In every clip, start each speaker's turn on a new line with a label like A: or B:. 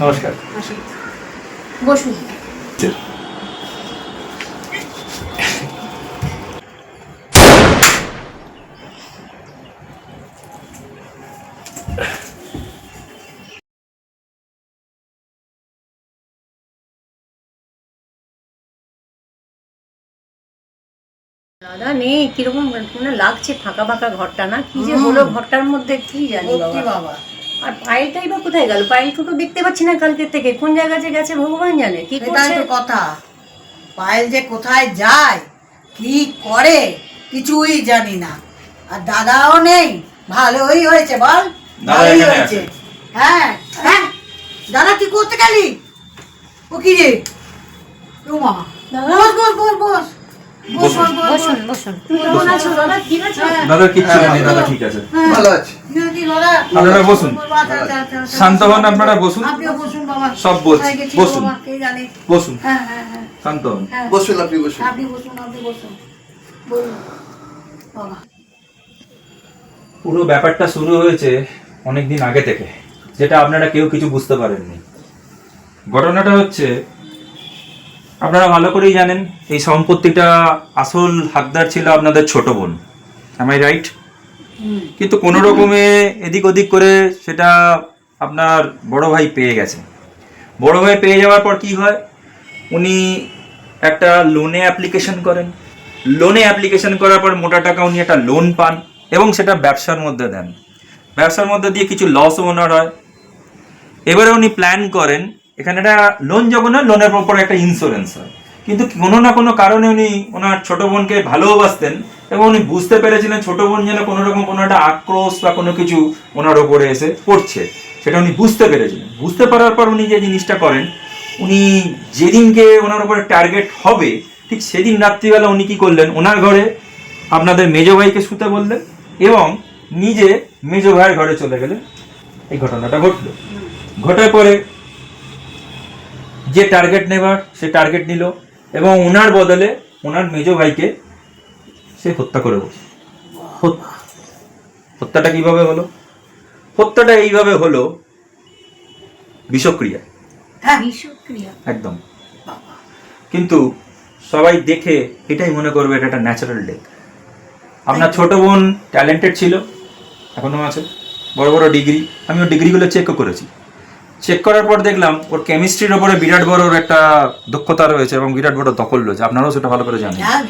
A: নমস্কার।
B: বসুন। দাদা নেই কীরকম মানে লাগছে ফাঁকা ফাঁকা ঘরটা না? কি যে হলো ঘরটার মধ্যে কি জানি বাবা। আর পায়েলটাই বা কোথায় গেল? পায়েলকে তো দেখতে পাচ্ছি না কালকে থেকে। কোন জায়গায় যে গেছে ভগবান জানে? কি করছে?
C: কথা। পায়েল যে কোথায় যায় কি করে কিছুই জানি না। আর দাদাও নেই। ভালোই হয়েছে বল?
A: দাদা
C: ভালোই হয়েছে। হ্যাঁ হ্যাঁ। দাদা তুই করতে গেলি ও কি রে রুমা।
B: দাদা?
C: বস বস বস বস। বস বস বস
B: বসুন বসুন। কেমন আছো? দাদা ঠিক আছে।
A: দাদা কিচ্ছু নেই দাদা ঠিক আছে।
D: ভালো আছে।
C: কি হয়েছে দাদা?
A: আপনারা বসুন।
C: আচ্ছা, আচ্ছা, আচ্ছা।
A: শান্ত হন আপনারা বসুন।
C: আপনিও বসুন
A: সব বলছি, বসুন। বসুন।
C: হ্যাঁ হ্যাঁ হ্যাঁ।
A: শান্ত হন
D: বসুন আপনি বসুন।
C: আপনি বসুন আপনি বসুন।
A: পুরো ব্যাপারটা শুরু হয়েছে অনেক দিন আগে থেকে যেটা আপনারা কেউ কিছু বুঝতে পারেননি। ঘটনাটা হচ্ছে আপনারা ভালো করেই জানেন এই সম্পত্তিটা আসল হাকদার ছিল আপনাদের ছোট বোন। আই রাইট কিন্তু কোনো রকমে এদিক ওদিক করে সেটা আপনার বড় ভাই পেয়ে গেছে। বড় ভাই পেয়ে যাওয়ার পর কি হয়? উনি একটা লোনে অ্যাপ্লিকেশন করেন। লোনে অ্যাপ্লিকেশন করার পর মোটা টাকা উনি একটা লোন পান এবং সেটা ব্যবসার মধ্যে দেন। ব্যবসার মধ্যে দিয়ে কিছু লস ওনার হয়। এবারে উনি প্ল্যান করেন এখানে একটা লোন যখন হয় লোনের উপর একটা ইন্স্যুরেন্স হয়। কিন্তু কোনো না কোনো কারণে উনি ওনার ছোট বোনকে ভালোবাসতেন এবং উনি বুঝতে পেরেছিলেন ছোট বোন যেন কোনো রকম কোনো একটা আক্রোশ বা কোনো কিছু ওনার ওপরে এসে পড়ছে। সেটা উনি বুঝতে পেরেছিলেন। বুঝতে পারার পর উনি যে জিনিসটা করেন, উনি যেদিনকে ওনার উপরে টার্গেট হবে, ঠিক সেদিন রাত্রিবেলা উনি কি করলেন? ওনার ঘরে আপনাদের মেজো ভাইকে শুতে বললেন এবং নিজে মেজো ভাইয়ের ঘরে চলে গেলেন। এই ঘটনাটা ঘটলো। ঘটার পরে যে টার্গেট নেবার সে টার্গেট নিল এবং ওনার বদলে ওনার মেজ ভাইকে সে হত্যা করে বসে। হত্যাটা কীভাবে হলো? হত্যাটা এইভাবে হলো বিষক্রিয়া।
C: হ্যাঁ।
B: বিষক্রিয়া?
A: একদম। কিন্তু সবাই দেখে এটাই মনে করবে এটা একটা ন্যাচারাল ডেথ আপনার ছোট বোন ট্যালেন্টেড ছিল এখনও আছে বড় বড় ডিগ্রি আমি ওর ডিগ্রিগুলো চেকও করেছি। চেক করার পর দেখলাম ওর কেমিস্ট্রির ওপরে বিরাট বড় ওর একটা দক্ষতা রয়েছে এবং বিরাট বড় দখল রয়েছে। আপনারাও সেটা ভালো করে জানেন।
C: হ্যাঁ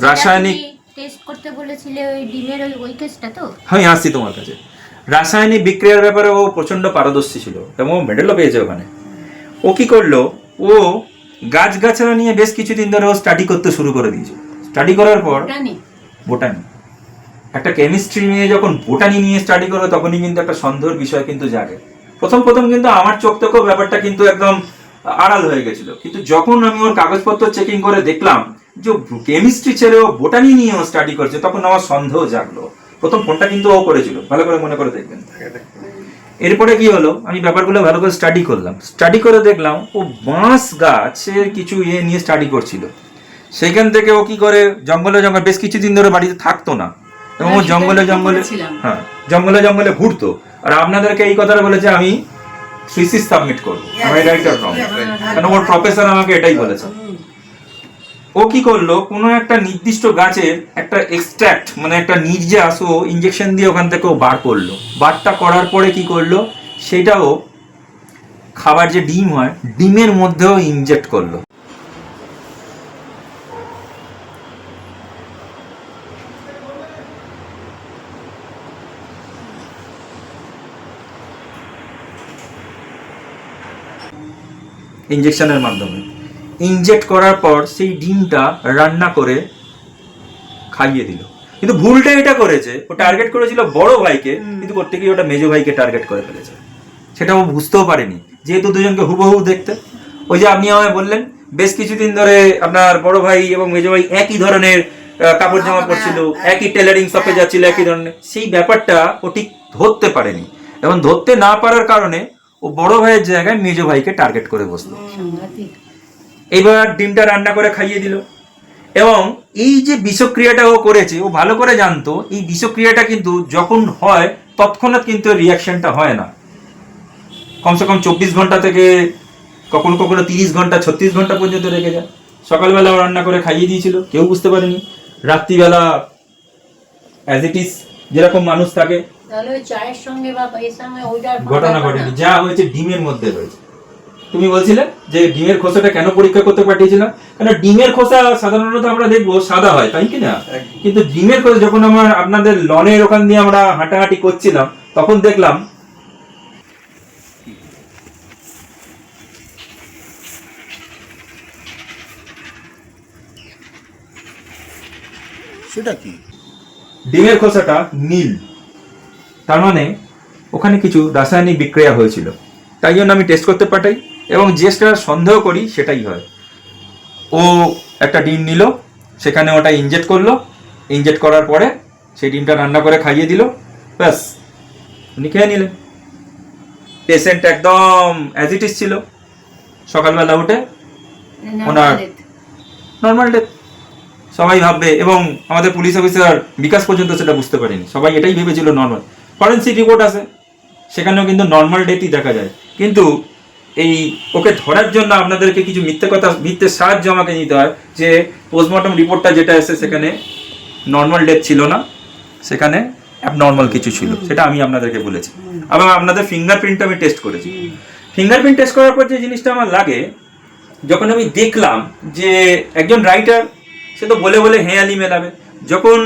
A: রাসায়নিক-
E: টেস্ট করতে বলেছিলে ওই ডিমের ওই ওই কেসটা তো?
A: আমি আসছি তোমার কাছে। রাসায়নিক বিক্রিয়ার ব্যাপারে ও প্রচণ্ড পারদর্শী ছিল এবং ও মেডেলও পেয়েছে ওখানে। ও কি করল? ও গাছগাছড়া নিয়ে বেশ কিছুদিন ধরে ও স্টাডি করতে শুরু করে দিয়েছে। স্টাডি করার পর বোটানি? একটা কেমিস্ট্রি নিয়ে যখন বোটানি নিয়ে স্টাডি করো তখনই কিন্তু একটা সন্দেহের বিষয় কিন্তু জাগে। প্রথম প্রথম কিন্তু আমার চোখ থেকেও ব্যাপারটা কিন্তু একদম আড়াল হয়ে গেছিল। কিন্তু যখন আমি ওর কাগজপত্র চেকিং করে দেখলাম যে কেমিস্ট্রি ছেড়ে ও বোটানি নিয়ে ও স্টাডি করছে, তখন আমার সন্দেহ জাগলো। প্রথম ফোনটা কিন্তু ও করেছিল, ভালো করে মনে করে দেখবেন। এরপরে কি হলো? আমি ব্যাপারগুলো ভালো করে স্টাডি করলাম। স্টাডি করে দেখলাম ও বাঁশ গাছের কিছু ইয়ে নিয়ে স্টাডি করছিল। সেখান থেকে ও কি করে? জঙ্গলে জঙ্গলে, বেশ কিছুদিন ধরে বাড়িতে থাকতো না। এবং ও
B: হ্যাঁ,
A: জঙ্গলে জঙ্গলে হ্যাঁ জঙ্গলে জঙ্গলে ঘুরতো। আর আপনাদেরকে এই কথাটা বলেছে আমি থিসিস সাবমিট করব। আমি রাইট অর কারণ ওর প্রফেসর আমাকে এটাই বলেছে। ও কি করল কোনো একটা নির্দিষ্ট গাছের একটা এক্সট্রাক্ট মানে একটা নির্যাস ও ইঞ্জেকশন দিয়ে ওখান থেকে ও বার করল। বারটা করার পরে কি করল সেটাও খাবার যে ডিম হয় ডিমের মধ্যেও ইনজেক্ট করল। ইঞ্জেকশনের মাধ্যমে। ইনজেক্ট করার পর সেই ডিমটা রান্না করে খাইয়ে দিল। কিন্তু ভুলটা এটা করেছে ও টার্গেট করেছিল বড় ভাইকে কিন্তু করতে গিয়ে ওটা মেজো ভাইকে টার্গেট করে ফেলেছে। সেটা ও বুঝতেও পারেনি যেহেতু দুজনকে হুবহু দেখতে। ওই যে আপনি আমায় বললেন বেশ কিছুদিন ধরে আপনার বড় ভাই এবং মেজো ভাই একই ধরনের কাপড় জামা পরছিল একই টেলারিং শপে যাচ্ছিল একই ধরনের। সেই ব্যাপারটা ও ঠিক ধরতে পারেনি। এবং ধরতে না পারার কারণে ও বড় ভাইয়ের জায়গায় মেজো ভাইকে টার্গেট করে বসল। এইবার ডিমটা রান্না করে খাইয়ে দিল। এবং এই যে বিষক্রিয়াটা ও করেছে ও ভালো করে জানতো এই বিষক্রিয়াটা কিন্তু যখন হয় তৎক্ষণাৎ কিন্তু রিয়াকশনটা হয় না। কমসে কম চব্বিশ ঘণ্টা থেকে কখনো কখনো তিরিশ ঘণ্টা ছত্রিশ ঘণ্টা পর্যন্ত রেখে যায়। সকালবেলা ও রান্না করে খাইয়ে দিয়েছিল কেউ বুঝতে পারেনি। রাত্রিবেলা অ্যাজ ইট ইজ যেরকম মানুষ থাকে
B: তাহলে ওই চায়ের সঙ্গে বা এর সঙ্গে ওইটার
A: ঘটনা ঘটেনি। যা হয়েছে ডিমের মধ্যে হয়েছে তুমি বলছিলে যে ডিমের খোসাটা কেন পরীক্ষা করতে পাঠিয়েছিলাম? কেন ডিমের খোসা সাধারণত আমরা দেখব সাদা হয় তাই কি না? কিন্তু ডিমের খোসা যখন আমার আপনাদের লনের ওখান দিয়ে আমরা হাঁটাহাঁটি করছিলাম তখন দেখলাম
D: সেটা কি?
A: ডিমের খোসাটা নীল। তার মানে ওখানে কিছু রাসায়নিক বিক্রিয়া হয়েছিল। তাই জন্য আমি টেস্ট করতে পাঠাই এবং যেটা সন্দেহ করি সেটাই হয়। ও একটা ডিম নিল সেখানে ওটা ইনজেক্ট করল। ইনজেক্ট করার পরে সেই ডিমটা রান্না করে খাইয়ে দিল। ব্যাস উনি খেয়ে নিলেন। পেশেন্ট একদম অ্যাজ ইট ইজ ছিল। সকালবেলা উঠে ওনার নর্মাল ডেথ সবাই ভাববে এবং আমাদের পুলিশ অফিসার বিকাশ পর্যন্ত সেটা বুঝতে পারেনি। সবাই এটাই ভেবেছিল নর্মাল ফরেন্সিক রিপোর্ট আছে সেখানেও কিন্তু নর্মাল ডেথই দেখা যায়। কিন্তু এই ওকে ধরার জন্য আপনাদেরকে কিছু মিথ্যে কথা মিথ্যে সাহায্য আমাকে নিতে হয় যে পোস্টমর্টম রিপোর্টটা যেটা এসে সেখানে নর্মাল ডেথ ছিল না সেখানে অ্যাবনর্মাল কিছু ছিল সেটা আমি আপনাদেরকে বলেছি। এবং আপনাদের ফিঙ্গারপ্রিন্ট আমি টেস্ট করেছি। ফিঙ্গারপ্রিন্ট টেস্ট করার পর যে জিনিসটা আমার লাগে যখন আমি দেখলাম যে একজন রাইটার সে তো বলে বলে হেয়ালি মেলাবে যখন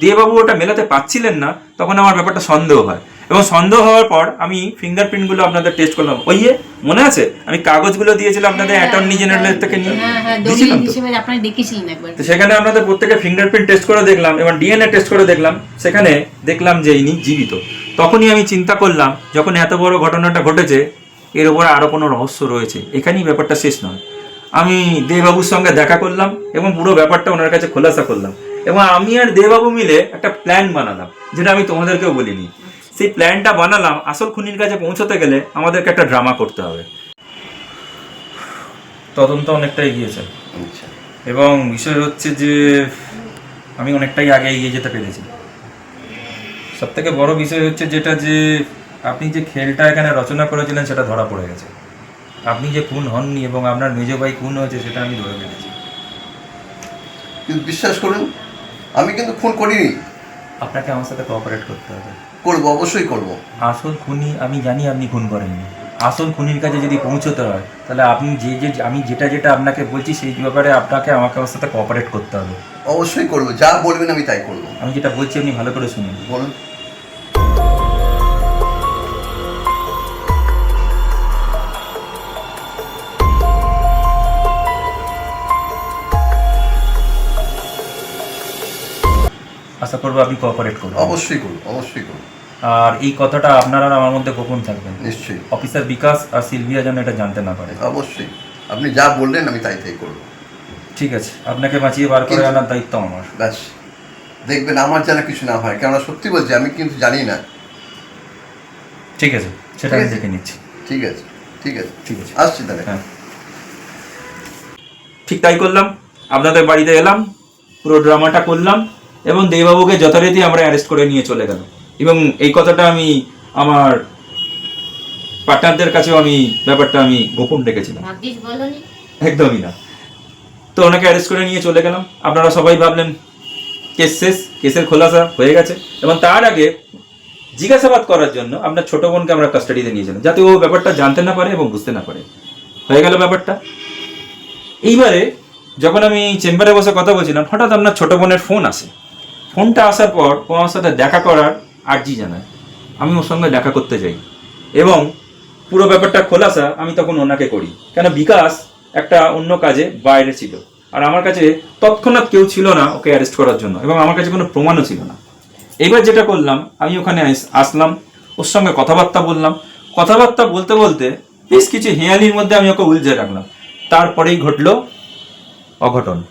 A: দেবাবু ওটা মেলাতে পাচ্ছিলেন না তখন আমার ব্যাপারটা সন্দেহ হয়। এবং সন্দেহ হওয়ার পর আমি ফিঙ্গারপ্রিন্টগুলো আপনাদের টেস্ট করলাম। ওই মনে আছে? আমি কাগজগুলো দিয়েছিলাম আপনাদের অ্যাটর্নি জেনারেলের থেকে নিয়ে।
B: হ্যাঁ হ্যাঁ
A: দিয়েছিলাম তো। সেখানে আপনাদের প্রত্যেকে ফিঙ্গারপ্রিন্ট টেস্ট করে দেখলাম এবং ডিএনএ টেস্ট করে দেখলাম। সেখানে দেখলাম যে ইনি জীবিত। তখনই আমি চিন্তা করলাম যখন এত বড় ঘটনাটা ঘটেছে এর উপরে আরও কোনো রহস্য রয়েছে। এখানেই ব্যাপারটা শেষ নয়। আমি দেবাবুর সঙ্গে দেখা করলাম এবং পুরো ব্যাপারটা ওনার কাছে খোলাসা করলাম। এবং আমি আর দেবাবু মিলে একটা প্ল্যান বানালাম যেটা আমি তোমাদেরকেও বলিনি। সেই প্ল্যানটা বানালাম আসল খুনির কাছে পৌঁছতে গেলে আমাদেরকে একটা ড্রামা করতে হবে। তদন্ত অনেকটা এগিয়েছে
D: আচ্ছা।
A: এবং বিষয় হচ্ছে যে আমি অনেকটাই আগে এগিয়ে যেতে পেরেছি। সব থেকে বড় বিষয় হচ্ছে যেটা যে আপনি যে খেলটা এখানে রচনা করেছিলেন সেটা ধরা পড়ে গেছে। আপনি যে খুন হননি এবং আপনার মেজ ভাই খুন হয়েছে সেটা আমি ধরে ফেলেছি।
D: বিশ্বাস করুন আমি কিন্তু খুন করিনি।
A: আপনাকে আমার সাথে কোঅপারেট করতে হবে।
D: করব অবশ্যই করব।
A: আসল খুনি আমি জানি আপনি খুন করেননি। আসল খুনির কাছে যদি পৌঁছতে হয় তাহলে আপনি যে যে আমি যেটা যেটা আপনাকে বলছি সেই ব্যাপারে আপনাকে আমাকে আমার সাথে কোঅপারেট করতে হবে।
D: অবশ্যই করব যা বলবেন আমি তাই করব।
A: আমি যেটা বলছি আপনি ভালো করে শুনুন।
D: বলুন।
A: আশা করব আপনি কোঅপারেট করবেন
D: অবশ্যই করব অবশ্যই করব
A: আর এই কথাটা আপনারা আমার মধ্যে গোপন থাকবেন
D: নিশ্চয়ই।
A: অফিসার বিকাশ আর সিলভিয়া যেন এটা জানতে না পারে।
D: অবশ্যই। আপনি যা বললেন আমি তাই তাই করব।
A: ঠিক আছে আপনাকে বাঁচিয়ে বার করে আনার দায়িত্ব আমার।
D: ব্যাস দেখবেন আমার যেন কিছু না হয়। কেননা সত্যি বলছি আমি কিন্তু জানি না।
A: ঠিক আছে সেটা আমি দেখে নিচ্ছি।
D: ঠিক আছে ঠিক আছে।
A: ঠিক আছে।
D: আসছি তাহলে।
A: হ্যাঁ। ঠিক তাই করলাম। আপনাদের বাড়িতে এলাম পুরো ড্রামাটা করলাম। এবং দেবাবুকে যথারীতি আমরা অ্যারেস্ট করে নিয়ে চলে গেলাম। এবং এই কথাটা আমি আমার পার্টনারদের কাছেও আমি ব্যাপারটা আমি গোপন রেখেছিলাম। একদমই না। তো ওনাকে অ্যারেস্ট করে নিয়ে চলে গেলাম। আপনারা সবাই ভাবলেন কেস শেষ কেসের খোলাসা হয়ে গেছে। এবং তার আগে জিজ্ঞাসাবাদ করার জন্য আপনার ছোট বোনকে আমরা কাস্টাডিতে নিয়েছিলাম যাতে ও ব্যাপারটা জানতে না পারে এবং বুঝতে না পারে। হয়ে গেল ব্যাপারটা। এইবারে যখন আমি চেম্বারে বসে কথা বলছিলাম হঠাৎ আপনার ছোট বোনের ফোন আসে। ফোনটা আসার পর ও আমার সাথে দেখা করার আর্জি জানায়। আমি ওর সঙ্গে দেখা করতে যাই। এবং পুরো ব্যাপারটা খোলাসা আমি তখন ওনাকে করি। কেন? বিকাশ একটা অন্য কাজে বাইরে ছিল। আর আমার কাছে তৎক্ষণাৎ কেউ ছিল না ওকে অ্যারেস্ট করার জন্য এবং আমার কাছে কোনো প্রমাণও ছিল না। এবার যেটা করলাম, আমি ওখানে আস- আসলাম, ওর সঙ্গে কথাবার্তা বললাম। কথাবার্তা বলতে বলতে বেশ কিছু হেয়ালির মধ্যে আমি ওকে উলঝে রাখলাম। তারপরেই ঘটলো অঘটন।